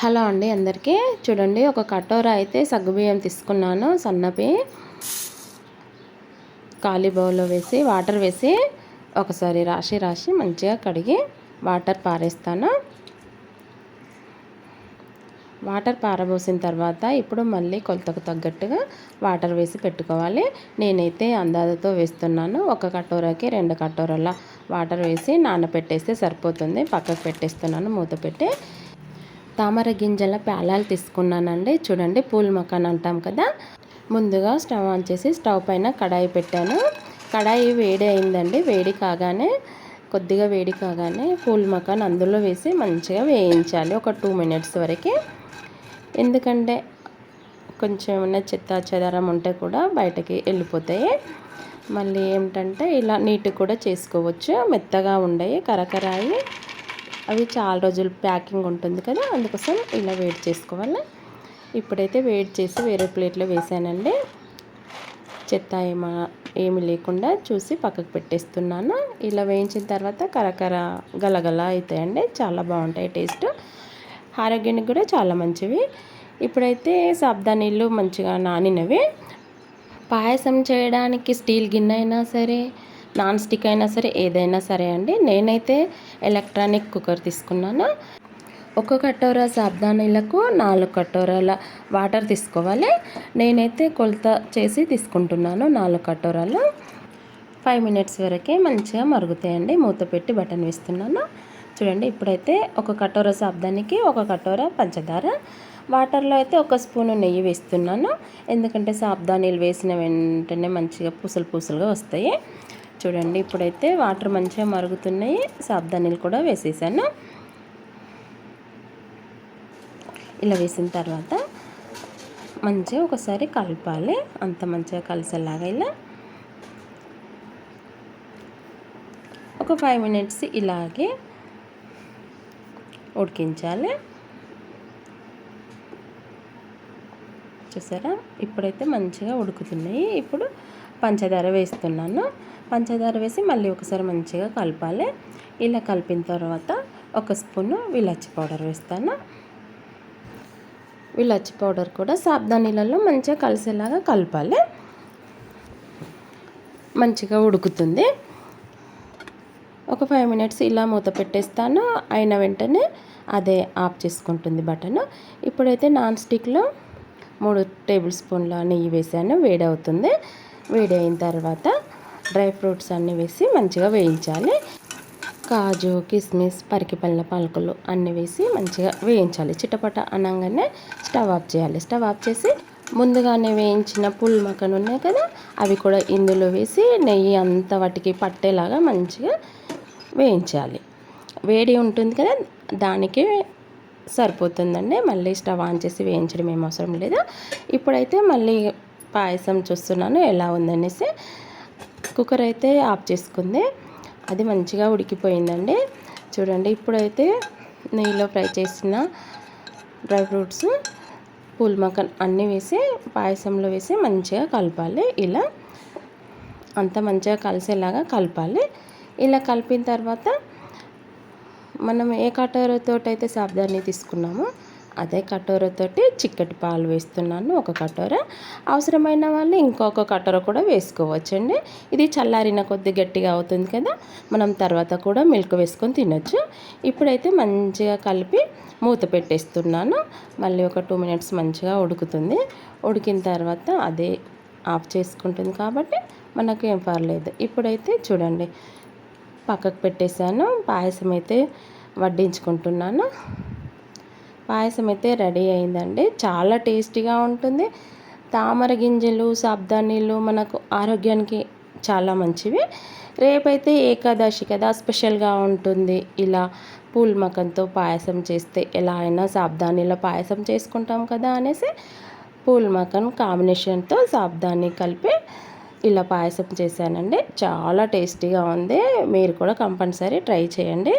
Hello అండి అందరికీ. చూడండి ఒక కటోర అయితే సగ్గుబియ్యం తీసుకున్నాను సన్నపి. ఖాళీ బౌల్లో వేసి వాటర్ వేసి ఒకసారి రాసి రాసి మంచిగా కడిగి వాటర్ పారేస్తాను. వాటర్ పారబోసిన తర్వాత ఇప్పుడు మళ్ళీ కొలతకు తగ్గట్టుగా వాటర్ వేసి పెట్టుకోవాలి. నేనైతే అందాజతో వేస్తున్నాను ఒక కటోరాకి రెండు కటోరల వాటర్ వేసి నానబెట్టేస్తే సరిపోతుంది. పక్కకు పెట్టేస్తున్నాను మూత పెట్టి. తామర గింజల ప్యాలాలు తీసుకున్నానండి. చూడండి పూల్ మకాన్ అంటాం కదా. ముందుగా స్టవ్ ఆన్ చేసి స్టవ్ పైన కడాయి పెట్టాను. కడాయి వేడి అయిందండి. వేడి కాగానే కొద్దిగా వేడి కాగానే పూల్ మకాన్ అందులో వేసి మంచిగా వేయించాలి. ఒక టూ మినిట్స్ వరకు. ఎందుకంటే కొంచెం ఏమైనా చెత్త చెదారం ఉంటే కూడా బయటకి వెళ్ళిపోతాయి. మళ్ళీ ఏమిటంటే ఇలా నీట్ కూడా చేసుకోవచ్చు. మెత్తగా ఉండయి కరకరాయి. అవి చాలా రోజులు ప్యాకింగ్ ఉంటుంది కదా అందుకోసం ఇలా వేడి చేసుకోవాలి. ఇప్పుడైతే వేడి చేసి వేరే ప్లేట్లో వేసానండి. చెత్త ఏమా ఏమి లేకుండా చూసి పక్కకు పెట్టేస్తున్నాను. ఇలా వేయించిన తర్వాత కరకర గలగల అవుతాయండి చాలా బాగుంటాయి టేస్ట్. ఆరోగ్యానికి కూడా చాలా మంచివి. ఇప్పుడైతే సాబ్దా నీళ్ళు మంచిగా నానినవి. పాయసం చేయడానికి స్టీల్ గిన్నె అయినా సరే నాన్ స్టిక్ అయినా సరే ఏదైనా సరే అండి. నేనైతే ఎలక్ట్రానిక్ కుక్కర్ తీసుకున్నాను. ఒక కటోరా సాబ్దానీలకు నాలుగు కటోరాల వాటర్ తీసుకోవాలి. నేనైతే కొలత చేసి తీసుకుంటున్నాను నాలుగు కటోరాలు. ఫైవ్ మినిట్స్ వరకే మంచిగా మరుగుతాయండి. మూత పెట్టి బటన్ వేస్తున్నాను. చూడండి ఇప్పుడైతే ఒక కటోర సాబ్దానికి ఒక కటోర పంచదార. వాటర్లో అయితే ఒక స్పూను నెయ్యి వేస్తున్నాను. ఎందుకంటే సాబ్దానీలు వేసిన వెంటనే మంచిగా పూసలు పూసలుగా వస్తాయి. చూడండి ఇప్పుడైతే వాటర్ మంచిగా మరుగుతున్నాయి. సాబ్దానీలు కూడా వేసేసాను. ఇలా వేసిన తర్వాత మంచిగా ఒకసారి కలపాలి. అంత మంచిగా కలిసేలాగా ఇలా. ఒక ఫైవ్ మినిట్స్ ఇలాగే ఉడికించాలి. చూసారా? ఇప్పుడైతే మంచిగా ఉడుకుతున్నాయి. ఇప్పుడు పంచదార వేస్తున్నాను. పంచదార వేసి మళ్ళీ ఒకసారి మంచిగా కలపాలి. ఇలా కలిపిన తర్వాత ఒక స్పూను విలాచి పౌడర్ వేస్తాను. విలాచి పౌడర్ కూడా సాబ్దా నీళ్ళల్లో మంచిగా కలిసేలాగా కలపాలి. మంచిగా ఉడుకుతుంది. ఒక ఫైవ్ మినిట్స్ ఇలా మూత పెట్టేస్తాను. అయిన వెంటనే అదే ఆఫ్ చేసుకుంటుంది బటన్. ఇప్పుడైతే నాన్ స్టిక్లో మూడు టేబుల్ స్పూన్ల నెయ్యి వేసాను. వేడి అవుతుంది వేడి అయిన తర్వాత డ్రై ఫ్రూట్స్ అన్నీ వేసి మంచిగా వేయించాలి. కాజు కిస్మిస్ పరికిపల్ల పలుకులు అన్నీ వేసి మంచిగా వేయించాలి. చిటపట అనగానే స్టవ్ ఆఫ్ చేయాలి. స్టవ్ ఆఫ్ చేసి ముందుగానే వేయించిన పుల్ మకన్ ఉన్నాయి కదా అవి కూడా ఇందులో వేసి నెయ్యి అంత వాటికి పట్టేలాగా మంచిగా వేయించాలి. వేడి ఉంటుంది కదా దానికి సరిపోతుందండి. మళ్ళీ స్టవ్ ఆన్ చేసి వేయించడం ఏం అవసరం లేదు? ఇప్పుడైతే మళ్ళీ పాయసం చూస్తున్నాను ఎలా ఉందనేసి కుక్కర్ అయితే ఆఫ్ చేసుకుంది. అది మంచిగా ఉడికిపోయిందండి. చూడండి ఇప్పుడైతే నెయ్యిలో ఫ్రై చేసిన డ్రై ఫ్రూట్స్ పూల్ మకన్ అన్నీ వేసి పాయసంలో వేసి మంచిగా కలపాలి. ఇలా అంత మంచిగా కలిసేలాగా కలపాలి. ఇలా కలిపిన తర్వాత మనం ఏ కటోరతో అయితే సాబ్దాన్ని తీసుకున్నామో అదే కటోరతోటి చిక్కటి పాలు వేస్తున్నాను ఒక కటోర. అవసరమైన వాళ్ళు ఇంకొక కటోర కూడా వేసుకోవచ్చండి. ఇది చల్లారిన కొద్ది గట్టిగా అవుతుంది కదా మనం తర్వాత కూడా మిల్క్ వేసుకొని తినొచ్చు. ఇప్పుడైతే మంచిగా కలిపి మూత పెట్టేస్తున్నాను. మళ్ళీ ఒక టూ మినిట్స్ మంచిగా ఉడుకుతుంది. ఉడికిన తర్వాత అదే ఆఫ్ చేసుకుంటుంది కాబట్టి మనకు ఏం పర్లేదు. ఇప్పుడైతే చూడండి పక్కకు పెట్టేశాను. పాయసం అయితే వడ్డించుకుంటున్నాను. పాయసం అయితే రెడీ అయిందండి. చాలా టేస్టీగా ఉంటుంది. తామర గింజలు సాబ్దానీలు మనకు ఆరోగ్యానికి చాలా మంచివి. రేపైతే ఏకాదశి కదా స్పెషల్గా ఉంటుంది. ఇలా పూల్మకంతో పాయసం చేస్తే ఎలా అయినా సాబ్దానీల పాయసం చేసుకుంటాం కదా అనేసి పూల్ కాంబినేషన్తో సాబ్దాన్ని కలిపి ఇలా పాయసం చేశానండి. చాలా టేస్టీగా ఉంది. మీరు కూడా కంపల్సరీ ట్రై చేయండి.